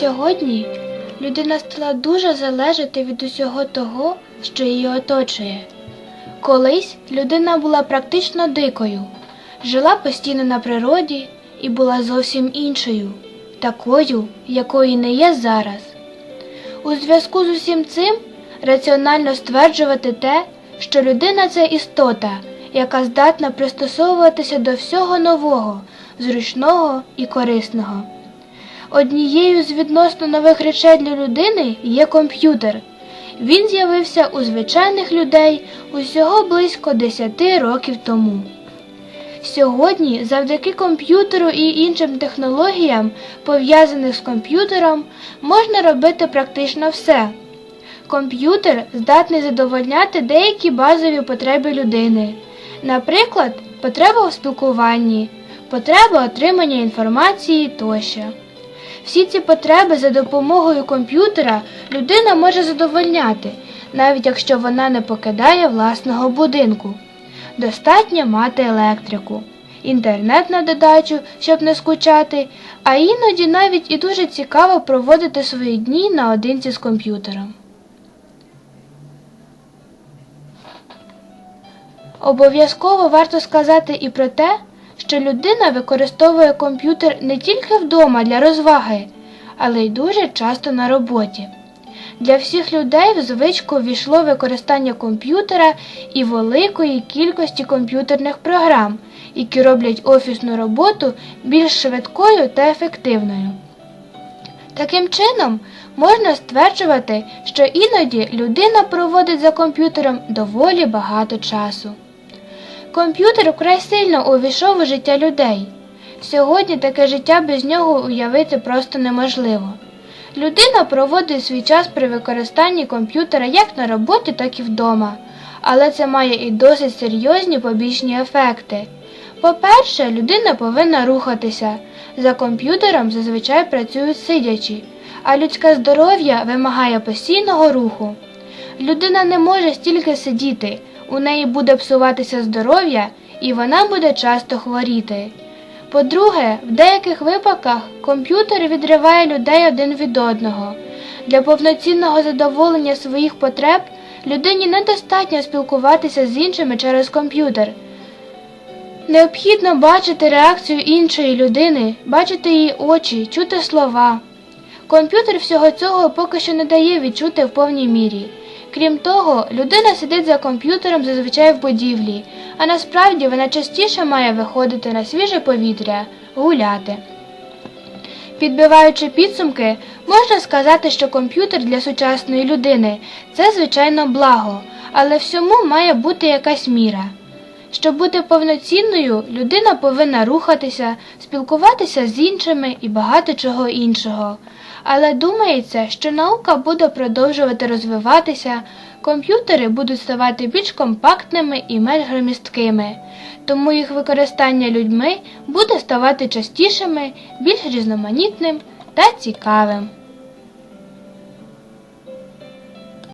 Сьогодні людина стала дуже залежати від усього того, що її оточує. Колись людина була практично дикою, жила постійно на природі і була зовсім іншою, такою, якої не є зараз. У зв'язку з усім цим раціонально стверджувати те, що людина це істота, яка здатна пристосовуватися до всього нового, зручного і корисного. Однією з відносно нових речей для людини є комп'ютер. Він з'явився у звичайних людей усього близько 10 років тому. Сьогодні, завдяки комп'ютеру і іншим технологіям, пов'язаних з комп'ютером, можна робити практично все. Комп'ютер здатний задовольняти деякі базові потреби людини, наприклад, потреба у спілкуванні, потреба отримання інформації тощо. Всі ці потреби за допомогою комп'ютера людина може задовольняти, навіть якщо вона не покидає власного будинку. Достатньо мати електрику, інтернет на додачу, щоб не скучати, а іноді навіть і дуже цікаво проводити свої дні наодинці з комп'ютером. Обов'язково варто сказати і про те, що людина використовує комп'ютер не тільки вдома для розваги, але й дуже часто на роботі. Для всіх людей в звичку ввійшло використання комп'ютера і великої кількості комп'ютерних програм, які роблять офісну роботу більш швидкою та ефективною. Таким чином, можна стверджувати, що іноді людина проводить за комп'ютером доволі багато часу. Комп'ютер вкрай сильно увійшов у життя людей. Сьогодні таке життя без нього уявити просто неможливо. Людина проводить свій час при використанні комп'ютера як на роботі, так і вдома, але це має і досить серйозні побічні ефекти. По-перше, людина повинна рухатися. За комп'ютером зазвичай працюють сидячи, а людське здоров'я вимагає постійного руху. Людина не може стільки сидіти, у неї буде псуватися здоров'я і вона буде часто хворіти. По-друге, в деяких випадках комп'ютер відриває людей один від одного. Для повноцінного задоволення своїх потреб людині недостатньо спілкуватися з іншими через комп'ютер. Необхідно бачити реакцію іншої людини, бачити її очі, чути слова. Комп'ютер всього цього поки що не дає відчути в повній мірі. Крім того, людина сидить за комп'ютером зазвичай в будівлі, а насправді вона частіше має виходити на свіже повітря, гуляти. Підбиваючи підсумки, можна сказати, що комп'ютер для сучасної людини це звичайно благо, але всьому має бути якась міра. Щоб бути повноцінною, людина повинна рухатися, спілкуватися з іншими і багато чого іншого. Але думається, що наука буде продовжувати розвиватися, комп'ютери будуть ставати більш компактними і менш громісткими, тому їх використання людьми буде ставати частішими, більш різноманітним та цікавим.